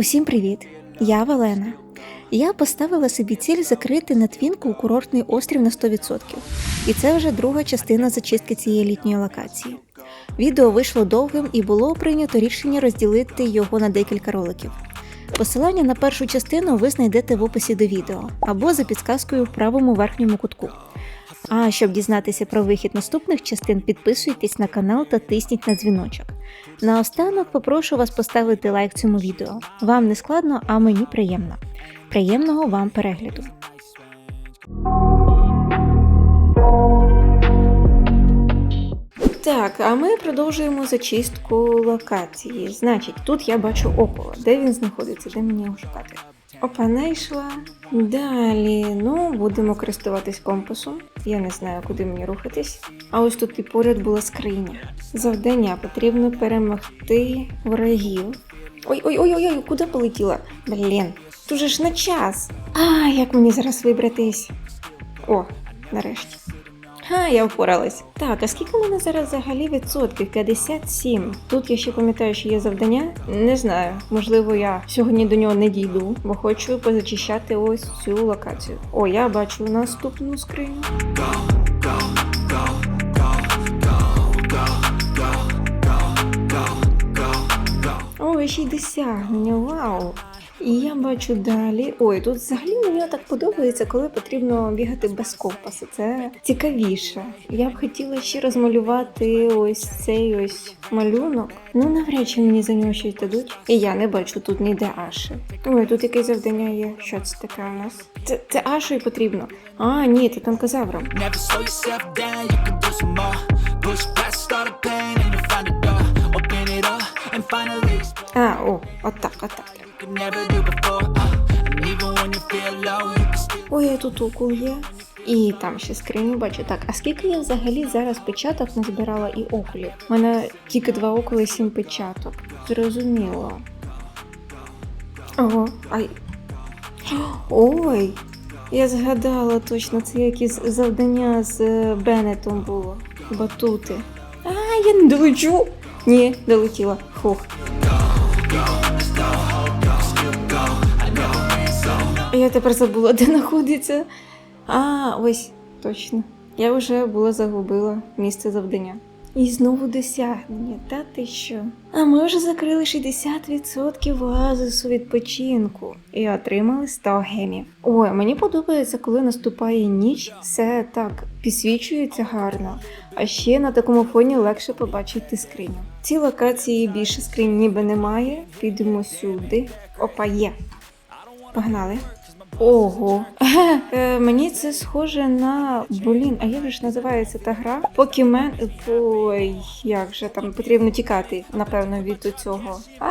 Усім привіт! Я Валена. Я поставила собі ціль закрити на твінку курортний острів на 100%. І це вже друга частина зачистки цієї літньої локації. Відео вийшло довгим і було прийнято рішення розділити його на декілька роликів. Посилання на першу частину ви знайдете в описі до відео або за підсказкою в правому верхньому кутку. А щоб дізнатися про вихід наступних частин, підписуйтесь на канал та тисніть на дзвіночок. Наостанок попрошу вас поставити лайк цьому відео. Вам не складно, а мені приємно. Приємного вам перегляду. Так, а ми продовжуємо зачистку локації. Значить, тут я бачу около. Де він знаходиться? Де мені його шукати? Опа, знайшла. Далі, ну, будемо користуватись компасом. Я не знаю, куди мені рухатись. А ось тут і поряд була скриня. Завдання потрібно перемогти ворогів. Ой-ой-ой-ой, куди полетіла? Блін, тут же ж на час. А, як мені зараз вибратись? О, нарешті. Ха, я впоралась. Так, а скільки в мене зараз взагалі відсотків? 57. Тут я ще пам'ятаю, що є завдання. Не знаю. Можливо, я сьогодні до нього не дійду, бо хочу позачищати ось цю локацію. О, я бачу наступну скриню. О, ще й досягнення, вау! І я бачу далі. Ой, тут взагалі мені так подобається, коли потрібно бігати без компаса. Це цікавіше. Я б хотіла ще розмалювати ось цей ось малюнок. Ну навряд чи мені за нього щось дадуть. І я не бачу тут ніде Аші. Ой, тут якесь завдання є. Що це таке у нас? Це, це Ашою потрібно. А, ні, ти танкозавром. А, о, отак, отак. Uh. Ой, а тут укол є. І там ще скриню бачу. Так, а скільки я взагалі зараз печаток назбирала і окулів? У мене тільки два окули, сім печаток. Зрозуміло. Ого, ай. Ой! Я згадала точно, це якісь завдання з е, Беннетом було. Батути. А, я не долечу. Ні, долетіла. Хух. Я тепер забула, де знаходиться. А, ось, точно. Я вже була загубила місце завдання. І знову досягнення, та ти що? А ми вже закрили 60% оазису відпочинку і отримали 100 гемів. Ой, мені подобається, коли наступає ніч, все так підсвічується гарно. А ще на такому фоні легше побачити скриню. В цій локації більше скринь ніби немає. Підемо сюди. Опа, є. Погнали. Ого. Е, мені це схоже на. Блін, а як же ж називається та гра? Покімен. по як же там потрібно тікати, напевно, від цього. А,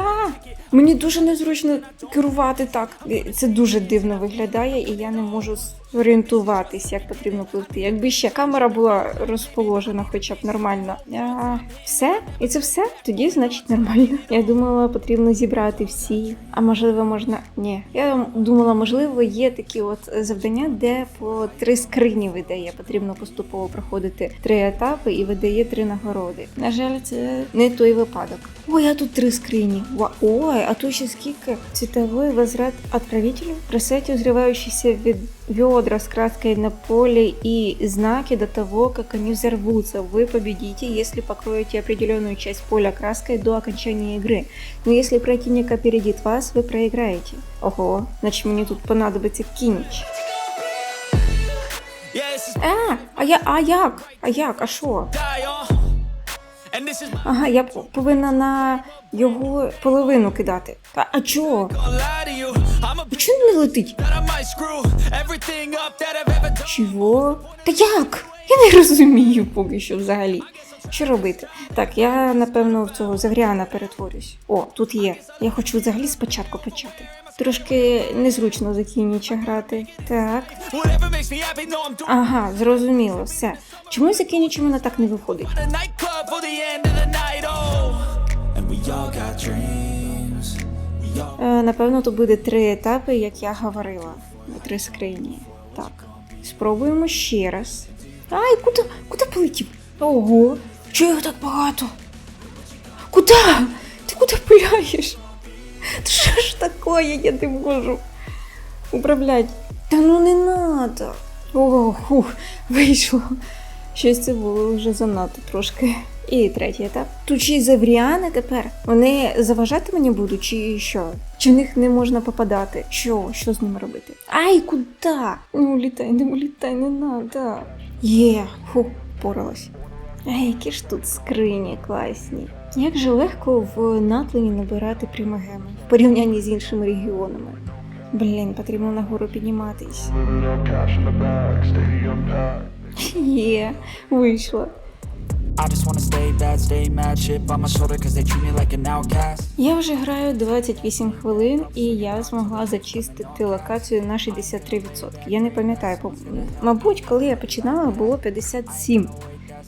мені дуже незручно керувати так. Це дуже дивно виглядає, і я не можу орієнтуватись, як потрібно пливти. Якби ще камера була розположена, хоча б нормально. А, все? І це все? Тоді, значить, нормально. Я думала, потрібно зібрати всі. А можливо, можна. Ні. Я думала, можливо, є такі от завдання, де по три скрині видає. Потрібно поступово проходити три етапи і видає три нагороди. На жаль, це не той випадок. Ой, а тут три скрині. Ой, а тут ще скільки цветовой возврат отправителю. Пресеті, взрывающиеся від ведра с краской на поле и знаки до того, как они взорвутся. Вы победите, если покроете определенную часть поля краской до окончания игры. Но если противник опередит вас, вы проиграете. Ого, значит мне тут понадобится кинич. Yeah, this is А, а я, а як? А як? А що? die on. And this is Ага, я п- повинна на його половину кидати. Та, а чого? gonna lie to you. I'm a А чого Він не летить? that I might screw everything up that I've ever done. Чого? Та як? Я не розумію поки що взагалі. Що робити? Так, я напевно в цього Завріана перетворюсь. О, тут є. Я хочу взагалі спочатку почати. Трошки незручно за Кініча грати. Так. Ага, зрозуміло, все. Чому за Кінічем мене так не виходить? Напевно, то буде три етапи, як я говорила. Три скрині. Так. Спробуємо ще раз. Ай, куди, куди полетів? Ого, чого його так багато? Куди? Ти куди пиляєш? Що ж такое, я не можу управляти. Та ну не надо. О, хух, вийшло. Щось це було вже занадто трошки. І третій етап. Тут ще й завріани тепер. Вони заважати мені будуть, чи що? Чи в них не можна попадати? Що? Що з ними робити? Ай, куди? Не улітай, не улітай, не надо. Є, фу, поралась. Ай, які ж тут скрині класні. Як же легко в Натлині набирати примагеми в порівнянні з іншими регіонами. Блін, потрібно нагору підніматись. Є, вийшло. I just wanna stay bad, stay mad, chip on my shoulder cause they treat me like an outcast. Я вже граю 28 хвилин, і я змогла зачистити локацію на 63%. Я не пам'ятаю, мабуть, коли я починала, було 57.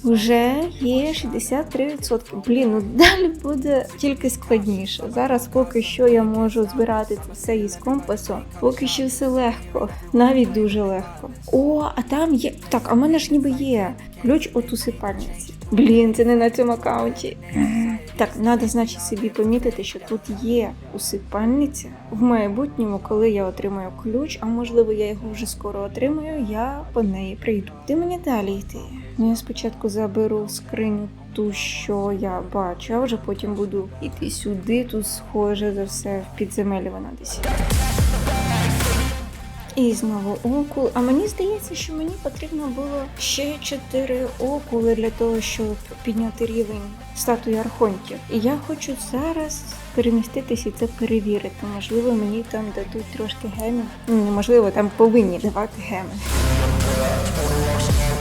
Вже є 63%. Блін, ну далі буде тільки складніше. Зараз поки що я можу збирати це все із компасу. Поки що все легко, навіть дуже легко. О, а там є. Так, а в мене ж ніби є ключ от усипальниці. Блін, це не на цьому аккаунті. Так, треба, значить, собі помітити, що тут є усипальниця. В майбутньому, коли я отримаю ключ, а можливо я його вже скоро отримаю, я по неї прийду. Ти мені далі йти. Ну, я спочатку заберу скриню ту, що я бачу, а вже потім буду йти сюди, тут схоже за все в підземелі вона десь. І знову окул. А мені здається, що мені потрібно було ще чотири окули для того, щоб підняти рівень статуї архонтів. І я хочу зараз переміститися і це перевірити. Можливо, мені там дадуть трошки гемів. Ну, неможливо, там повинні давати геми.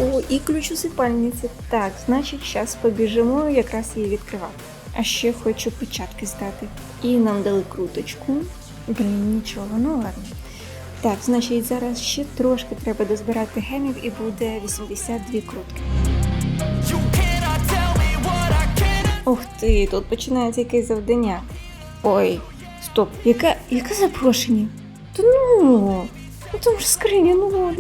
О, і ключ усипальниці. Так, значить, зараз побіжимо якраз її відкривати. А ще хочу печатки здати. І нам дали круточку. Блін, нічого, ну ладно. Так, значить, зараз ще трошки треба дозбирати гемів і буде 82 крутки. Ух ти, тут починається якесь завдання. Ой, стоп, яке, яке запрошення? Та ну, ну там ж скриня, ну.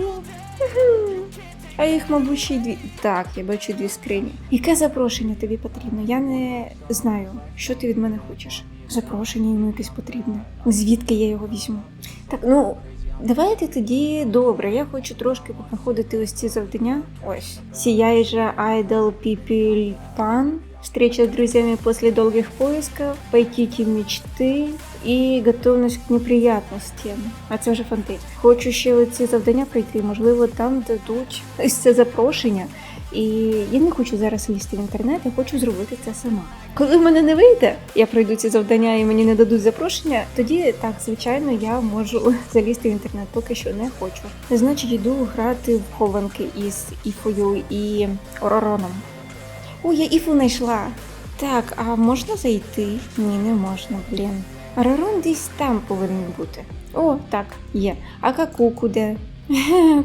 А їх, мабуть, ще й дві. Так, я бачу дві скрині. Яке запрошення тобі потрібно? Я не знаю, що ти від мене хочеш. Запрошення йому якесь потрібне. Звідки я його візьму? Так, ну. Давайте тоді добре. Я хочу трошки проходити ось ці завдання. Ось. сіяй же Айдол піпільпан, Встреча с друзьями после долгих поисков, пойти мечты і готовність к неприятностям. А це вже фанти. Хочу ще ці завдання пройти, можливо, там дадуть ось це запрошення. І я не хочу зараз лізти в інтернет, я хочу зробити це сама. Коли в мене не вийде, я пройду ці завдання і мені не дадуть запрошення, тоді так, звичайно, я можу залізти в інтернет, поки що не хочу. Значить, йду грати в хованки із Іфою і Оророном. О, я Іфу знайшла. Так, а можна зайти? Ні, не можна, блін. Оророн десь там повинен бути. О, так, є. А какуку де?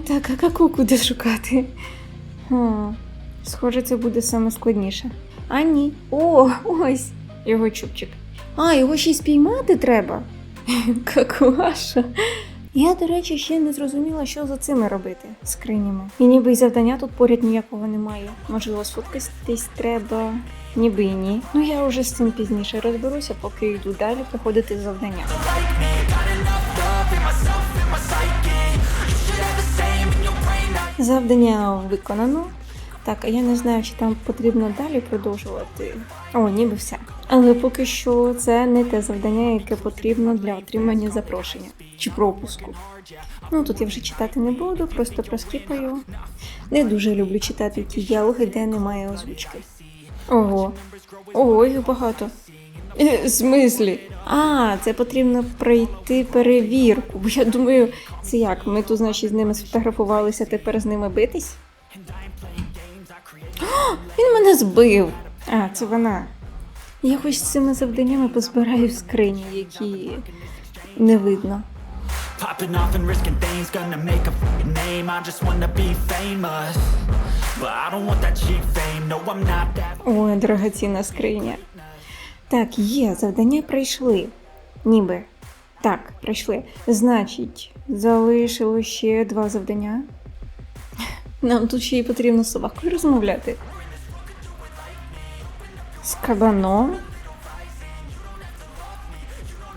Так, а какуку де шукати? Хм, схоже, це буде саме складніше. А ні. О, ось його чубчик. А, його ще й спіймати треба. Какуаша. Я, до речі, ще не зрозуміла, що за цими робити скринями. І ніби й завдання тут поряд ніякого немає. Можливо, сфоткатись треба, ніби і ні. Ну я вже з цим пізніше розберуся, поки йду далі проходити завдання. Завдання виконано. Так, а я не знаю, чи там потрібно далі продовжувати. О, ніби все. Але поки що це не те завдання, яке потрібно для отримання запрошення чи пропуску. Ну тут я вже читати не буду, просто проскіпаю. Не дуже люблю читати ті діалоги, де немає озвучки. Ого, ого, їх багато. Е, В смислі? А, це потрібно пройти перевірку. Бо я думаю, це як? Ми тут, значить, з ними сфотографувалися, тепер з ними битись? О, він мене збив. А, це вона. Я хоч з цими завданнями позбираю скрині, які не видно. Popping off and risking things, gonna make a name. I just wanna be famous. But I don't want that cheap fame. No, I'm not that. Ой, дорогоцінна скриня. Так, є, завдання пройшли. Ніби. Так, пройшли. Значить, залишилось ще два завдання. Нам тут ще й потрібно з собакою розмовляти. З кабаном.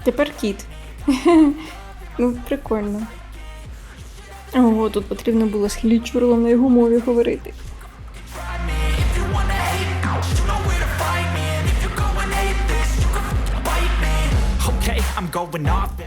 Тепер кіт. ну, прикольно. Ого, тут потрібно було з хлічурлом на його мові говорити.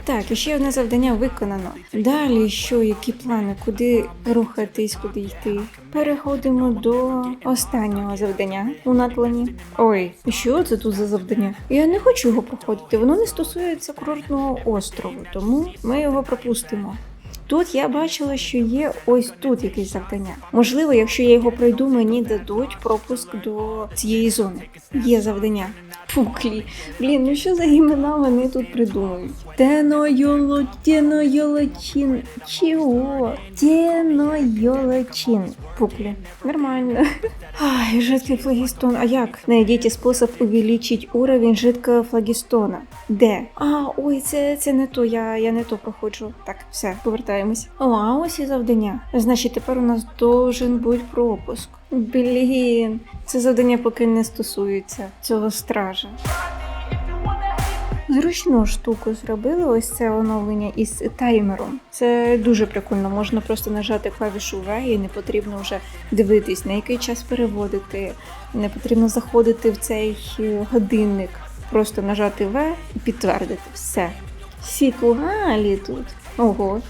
Так, і ще одне завдання виконано. Далі що, які плани, куди рухатись, куди йти? Переходимо до останнього завдання у натлані. Ой, що це тут за завдання? Я не хочу його проходити. Воно не стосується курортного острову, тому ми його пропустимо. Тут я бачила, що є ось тут якесь завдання. Можливо, якщо я його пройду, мені дадуть пропуск до цієї зони. Є завдання. Пуклі. Блін, ну що за імена вони тут придумують? Тено Тено Йолочин. Чого? Тено Йолочин. Пуклі. Нормально. Ай, жидкий флагістон. А як? Найдіть спосіб увеличить уровень жидкого флагістона. Де? А, ой, це, це не то, я, я не то проходжу. Так, все, повертаємось. О, а ось і завдання. Значить, тепер у нас должен бути пропуск. Блін, це завдання поки не стосується цього стража. Зручну штуку зробили ось це оновлення із таймером. Це дуже прикольно. Можна просто нажати клавішу V і не потрібно вже дивитись, на який час переводити. Не потрібно заходити в цей е, годинник. Просто нажати V і підтвердити все. Сікугалі тут. Ого.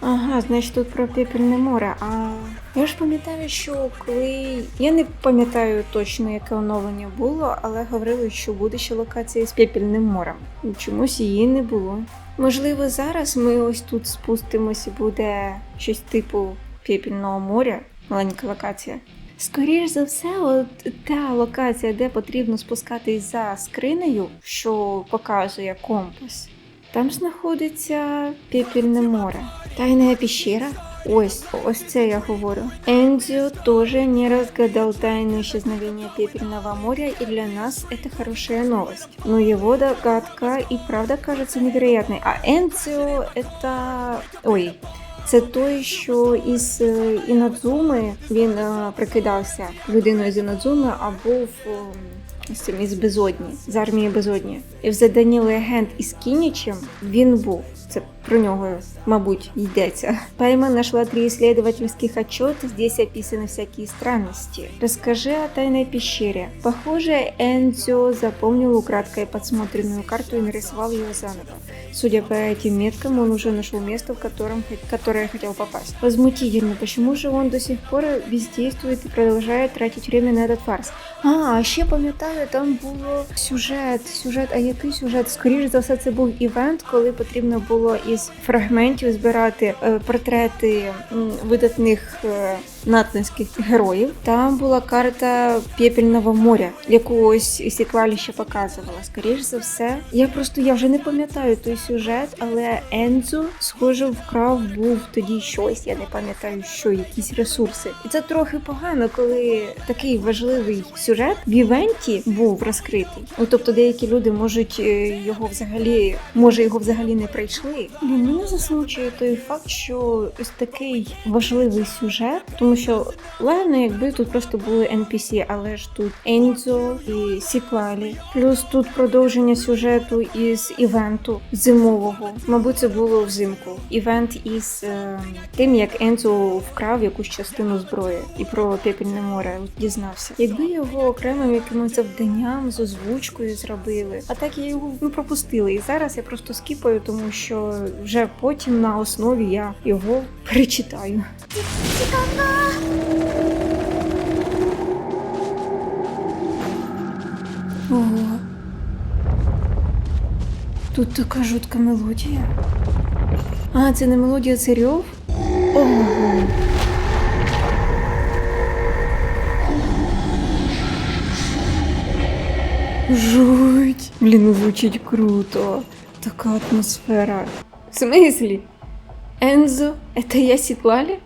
Ага, значить тут про пепельне море. А я ж пам'ятаю, що коли я не пам'ятаю точно, яке оновлення було, але говорили, що буде ще локація з пепельним морем. Чомусь її не було. Можливо, зараз ми ось тут спустимось і буде щось типу пепельного моря, маленька локація. Скоріш за все, от та локація, де потрібно спускатись за скринею, що показує компас. Там знаходиться пепельне море. Тайна пещера. Ось, ось це я говорю. Энзио тоже не разгадал тайну исчезновения Пепельного моря, и для нас это хорошая новость. Но его догадка и правда кажется невероятной. А Энзио это... Ой, це той, що із е, Інадзуми він е, прикидався людиною з Інадзуми, а був цим із безодні, з армії безодні. І в заданні легенд із Кінічем він був. Це про нього, мабуть, йдеться. Пайма нашла три исследовательских отчета, здесь описаны всякие странности. Расскажи о тайной пещере. Похоже, Энзио запомнил украдкой подсмотренную карту и нарисовал ее заново. Судя по этим меткам, он уже нашел место, в котором, которое хотел попасть. Возмутительно, почему же он до сих пор бездействует и продолжает тратить время на этот фарс? А, а ще пам'ятаю, там було сюжет, сюжет, а який сюжет? Скоріше за все, це був івент, коли потрібно було із фрагментів збирати е, портрети видатних е, героїв. Там була карта Пепельного моря, яку ось Сіклалі ще показувала. Скоріше за все, я просто я вже не пам'ятаю той сюжет, але Ензо, схоже, вкрав був тоді щось. Я не пам'ятаю, що якісь ресурси. І це трохи погано, коли такий важливий сюжет в івенті був розкритий. Ну, тобто деякі люди можуть е, його взагалі, може його взагалі не прийшли. Мене засмучує той факт, що ось такий важливий сюжет, тому що ладно, якби тут просто були NPC, але ж тут Ензо і Сіклалі. Плюс тут продовження сюжету із івенту зимового. Мабуть, це було взимку. Івент із е, тим, як Ензо вкрав якусь частину зброї і про пепельне море дізнався. Якби його окремим якимось завданням з озвучкою зробили, а так я його ну, пропустила. І зараз я просто скіпаю, тому що вже потім на основі я його перечитаю. Ого. Тут така жутка мелодія. А, це не мелодія, це рьов? Ого. Жуть. Блін, ну звучить круто. Така атмосфера. В смислі? Ензо, это я Сітлалі?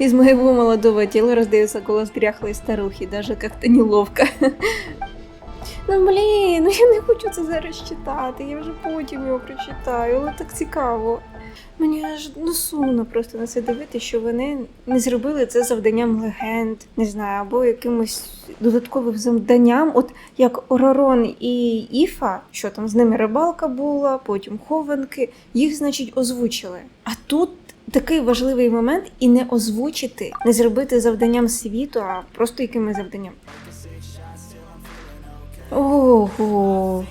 Из моего молодого тела раздается голос дряхлой старухи, даже как-то неловко. Ну блін, ну я не хочу це зараз читати, я вже потім його прочитаю, але так цікаво. Мені аж ну сумно просто на це дивитися, що вони не зробили це завданням легенд, не знаю, або якимось додатковим завданням, от як Оророн і Іфа, що там з ними рибалка була, потім хованки, їх, значить, озвучили. А тут такий важливий момент і не озвучити, не зробити завданням світу, а просто якимось завданням. Ого.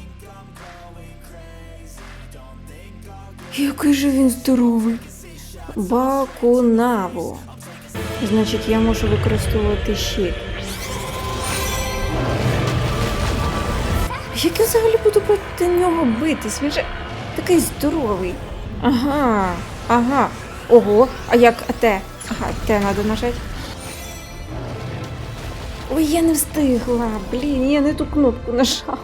Який же він здоровий. Бакунаву. Значить, я можу використовувати щит. Як я взагалі буду проти нього битись? Він же такий здоровий. Ага, ага. Ого, а як АТ? Ага, Т треба нажати. Ой, я не встигла. Блін, я не ту кнопку нажала.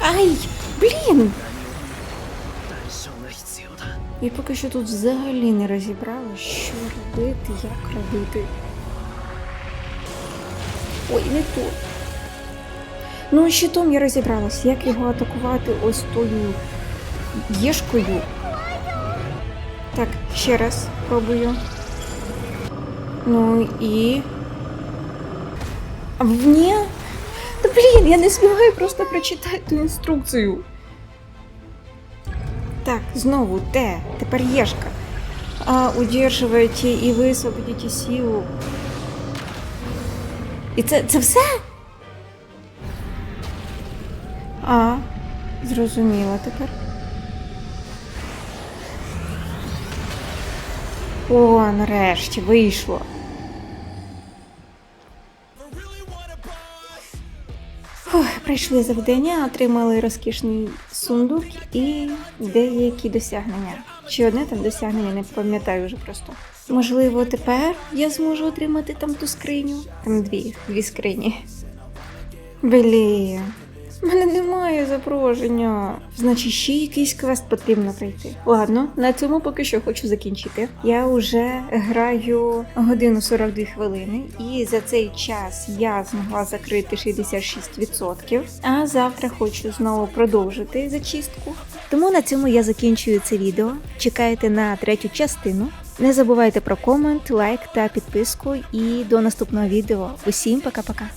Ай, блін! Я поки що тут взагалі не розібрала, що робити, як робити. Ой, не тут. Ну, щитом я розібралась, як його атакувати ось тою єшкою. Так, ще раз пробую. Ну і. А ні? Та блін, я не співаю просто прочитати ту інструкцію. Так, знову Т, тепер Єшка. А, удерживайте і висвободите силу. І це, це все? А, зрозуміла тепер. О, нарешті вийшло. Фух, пройшли завдання, отримали розкішний сундук і деякі досягнення. Чи одне там досягнення, не пам'ятаю вже просто. Можливо, тепер я зможу отримати там ту скриню. Там дві, дві скрині. Блін. У мене немає запрошення. Значить, ще якийсь квест потрібно пройти. Ладно, на цьому поки що хочу закінчити. Я вже граю годину 42 хвилини, і за цей час я змогла закрити 66%. А завтра хочу знову продовжити зачистку. Тому на цьому я закінчую це відео. Чекайте на третю частину. Не забувайте про комент, лайк та підписку. І до наступного відео. Усім пока-пока.